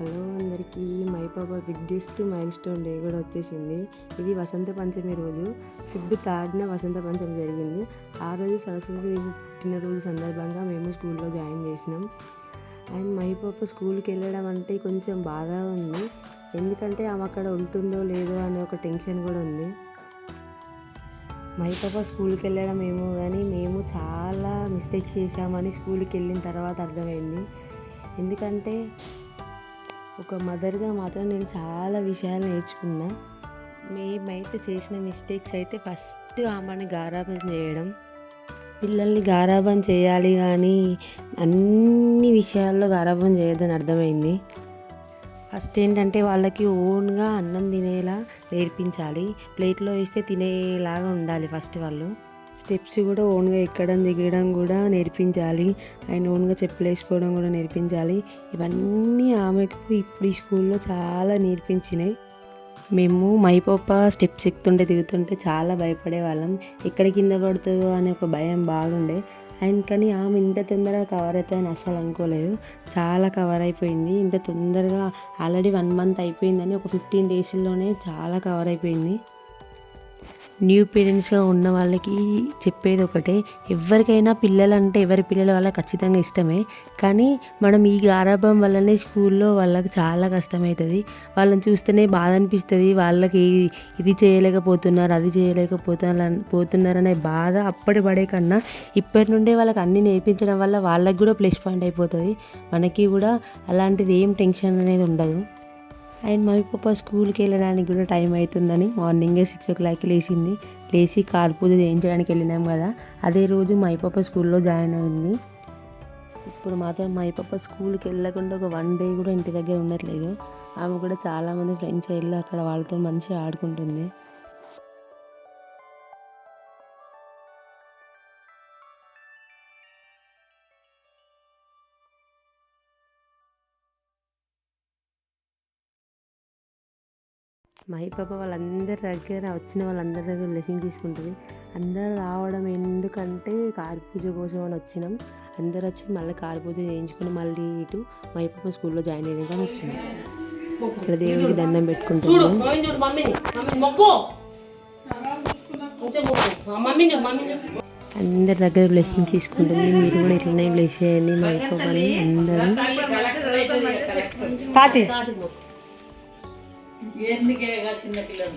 Hello అందరికీ my పాప biggest mile stone day కూడా వచ్చేసింది. ఇది వసంత పంచమి రోజు. ఫిఫ్త్ థర్డ్న వసంత పంచమి జరిగింది. ఆ రోజు సరస్వతి దేవి పుట్టినరోజు సందర్భంగా మేము స్కూల్లో జాయిన్ చేసినాం. అండ్ మై పాప స్కూల్కి వెళ్ళడం అంటే కొంచెం బాధ ఉంది. ఎందుకంటే ఆమె అక్కడ ఉంటుందో లేదో అనే ఒక టెన్షన్ కూడా ఉంది. మై పాప స్కూల్కి వెళ్ళడం ఏమో కానీ మేము చాలా మిస్టేక్స్ చేసామని స్కూల్కి వెళ్ళిన తర్వాత అర్థమైంది. ఎందుకంటే ఒక మదర్గా మాత్రం నేను చాలా విషయాలు నేర్చుకున్నా. మేమైతే చేసిన మిస్టేక్స్ అయితే ఫస్ట్ ఆమెని గారాబం చేయడం. పిల్లల్ని గారాబం చేయాలి కానీ అన్ని విషయాల్లో గారాబం చేయొద్దని అర్థమైంది. ఫస్ట్ ఏంటంటే వాళ్ళకి ఓన్గా అన్నం తినేలా నేర్పించాలి. ప్లేట్లో వేస్తే తినేలాగా ఉండాలి ఫస్ట్ వాళ్ళు. స్టెప్స్ కూడా ఓన్గా ఎక్కడం దిగడం కూడా నేర్పించాలి. అండ్ ఓన్గా చెప్పులు వేసుకోవడం కూడా నేర్పించాలి. ఇవన్నీ ఆమెకు ఇప్పుడు ఈ స్కూల్లో చాలా నేర్పించినాయి. మేము మైపోప స్టెప్స్ ఎక్కుతుంటే దిగుతుంటే చాలా భయపడే వాళ్ళం ఎక్కడ కింద పడుతుందో అనే ఒక భయం బాగుండే. అండ్ కానీ ఆమె ఇంత తొందరగా కవర్ అవుతుందని అసలు అనుకోలేదు. చాలా కవర్ అయిపోయింది. ఇంత తొందరగా ఆల్రెడీ వన్ మంత్ అయిపోయిందని ఒక ఫిఫ్టీన్ డేస్లోనే చాలా కవర్ అయిపోయింది. న్యూ పేరెంట్స్గా ఉన్న వాళ్ళకి చెప్పేది ఒకటే. ఎవరికైనా పిల్లలంటే ఎవరి పిల్లల వల్ల ఖచ్చితంగా ఇష్టమే. కానీ మనం ఈ గారాభం వల్లనే స్కూల్లో వాళ్ళకి చాలా కష్టమవుతుంది వాళ్ళని చూస్తేనే బాధ అనిపిస్తుంది. వాళ్ళకి ఇది చేయలేకపోతున్నారు అది చేయలేకపోతున్నారు పోతున్నారనే బాధ అప్పటి పడే కన్నా ఇప్పటి నుండే వాళ్ళకి అన్నీ నేర్పించడం వల్ల వాళ్ళకి కూడా ప్లస్ పాయింట్ అయిపోతుంది. మనకి కూడా అలాంటిది ఏం టెన్షన్ అనేది ఉండదు. అండ్ మమ్మీ పాప స్కూల్కి వెళ్ళడానికి కూడా టైం అవుతుందని మార్నింగే సిక్స్ ఓ క్లాక్కి లేచింది. లేచి కార్ పూజ చేయించడానికి వెళ్ళినాం కదా. అదే రోజు మై పాప స్కూల్లో జాయిన్ అయింది. ఇప్పుడు మాత్రం మై పాప స్కూల్కి వెళ్ళకుండా ఒక వన్ డే కూడా ఇంటి దగ్గర ఉండట్లేదు. ఆమె కూడా చాలామంది ఫ్రెండ్స్ వెళ్ళి అక్కడ వాళ్ళతో మంచిగా ఆడుకుంటుంది. మై పాప వాళ్ళందరి దగ్గర వచ్చిన వాళ్ళందరి దగ్గర బ్లెస్సింగ్ తీసుకుంటుంది. అందరూ రావడం ఎందుకంటే కారు పూజ కోసం అని వచ్చినాం. అందరూ వచ్చి మళ్ళీ కారు పూజ చేయించుకొని మళ్ళీ ఇటు మై పాప స్కూల్లో జాయిన్ అయ్యాక వచ్చింది ఇక్కడ దేవుడికి దండం పెట్టుకుంటుంది. మమ్మీ చూడు మమ్మీని మమ్మీని మొక్కు. కొంచెం మొక్కు. ఆ, మమ్మీని చూడు మమ్మీని. చూడు అందరి దగ్గర బ్లెస్సింగ్ తీసుకుంటుంది. మీరు కూడా ఇట్లనే బ్లెస్ చేయండి మై పాపని అందరూ. ఎందుకే చిన్న పిల్లలు?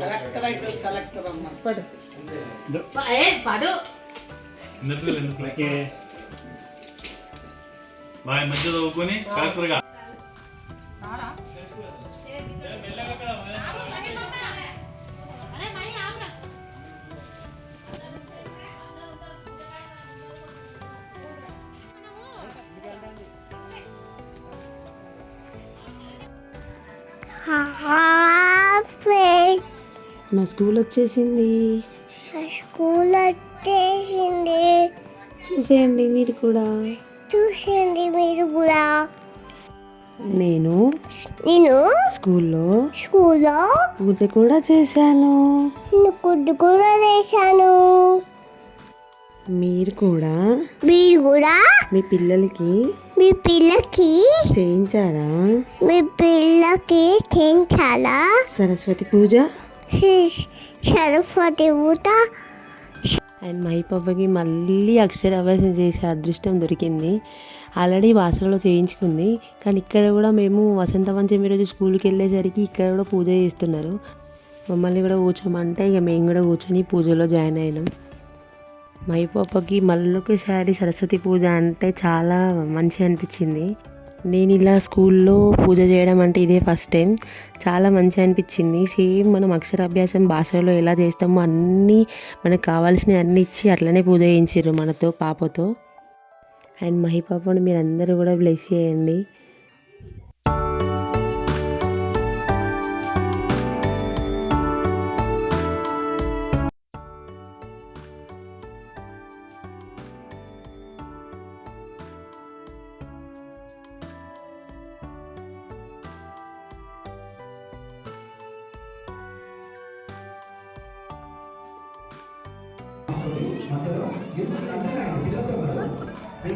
కలెక్టర్ అయితే కలెక్టర్ అమ్మ. పడు. పడు. చిన్నపిల్లలు ఎందుకు మధ్య చదువుకొని కలెక్టర్గా. నా స్కూల్ వచ్చేసింది. స్కూల్ వచ్చేసింది. చూసేయండి మీరు కూడా. చూసింది మీరు కూడా. నేను నేను స్కూల్లో స్కూల్లో కూడా చేశాను. నేను గుడ్డు కూడా వేశాను మీరు కూడా? మీరు కూడా? మీ పిల్లలకి? మీ పిల్లకి? చేయించారా? మీ పిల్లకి చేయించాలా? సరస్వతి పూజ? సరస్వతి పూత అండ్ మై పాపకి మళ్ళీ అక్షరాభ్యాసం చేసే అదృష్టం దొరికింది. ఆల్రెడీ వాసనలో చేయించుకుంది. కానీ ఇక్కడ కూడా మేము వసంత పంచమి రోజు స్కూల్కి వెళ్ళేసరికి ఇక్కడ కూడా పూజ చేస్తున్నారు. మమ్మల్ని కూడా కూర్చోమంటే ఇక మేము కూడా కూర్చొని పూజలో జాయిన్ అయినాం. మై పాపకి శారీ సరస్వతి పూజ అంటే చాలా మంచిగా అనిపించింది. నేను ఇలా స్కూల్లో పూజ చేయడం అంటే ఇదే ఫస్ట్ టైం. చాలా మంచిగా అనిపించింది. సేమ్ మనం అక్షరాభ్యాసం భాషలో ఎలా చేస్తామో అన్నీ మనకు కావాల్సినవి అన్నీ ఇచ్చి అట్లనే పూజ చేయించారు మనతో పాపతో. అండ్ మహిపాపను మీరందరూ మీరు కూడా బ్లెస్ చేయండి.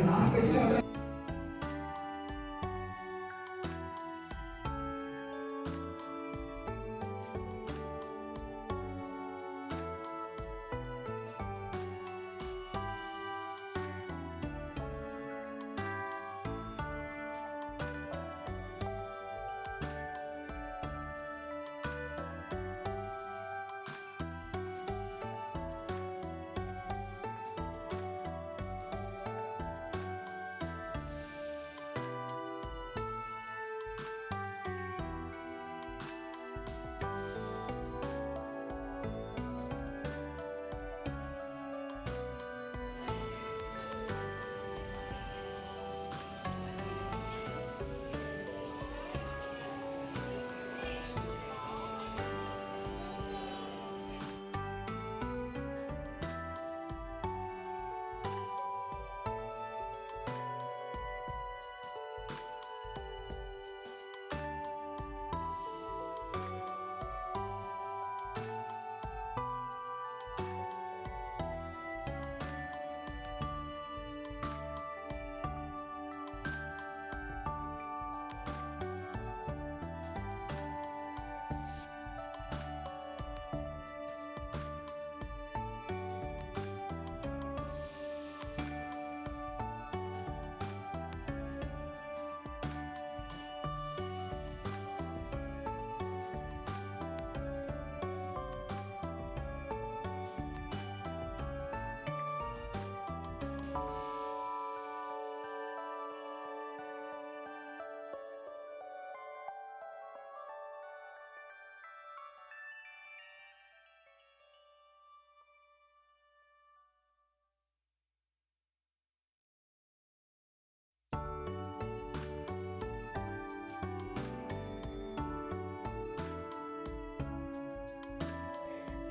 హాస్పిటల్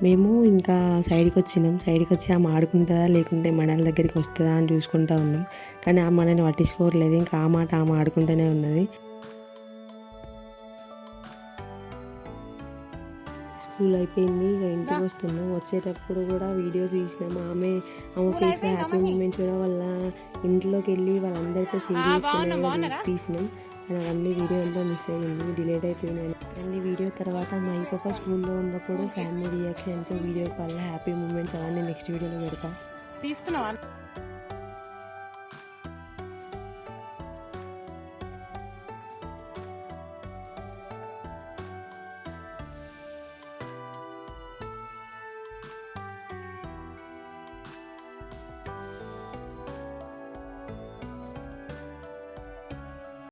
మేము ఇంకా సైడ్కి వచ్చినాం. సైడ్కి వచ్చి ఆమె ఆడుకుంటుందా లేకుంటే మనల దగ్గరికి వస్తుందా అని చూసుకుంటా ఉన్నాం. కానీ ఆ మనని పట్టించుకోవట్లేదు. ఇంకా ఆ మాట ఆమె ఆడుకుంటూనే ఉన్నది. స్కూల్ అయిపోయింది. ఇక ఇంటికి వస్తున్నాం. వచ్చేటప్పుడు కూడా వీడియోస్ తీసినాం. ఆమె ఆమె ఫేస్లో హ్యాపీ మూమెంట్స్ కూడా వాళ్ళ ఇంట్లోకి వెళ్ళి వాళ్ళందరితో షేర్ చేసుకునే తీసినాం. కానీ అవన్నీ వీడియో అంతా మిస్ అయ్యింది డిలేట్ అయిపోయినాను అండ్ వీడియో తర్వాత మా ఈ పాప స్కూల్లో ఉన్నప్పుడు family reactions video call happy moments అవన్నీ నెక్స్ట్ వీడియోలో పెడతా. తీసుకున్నావా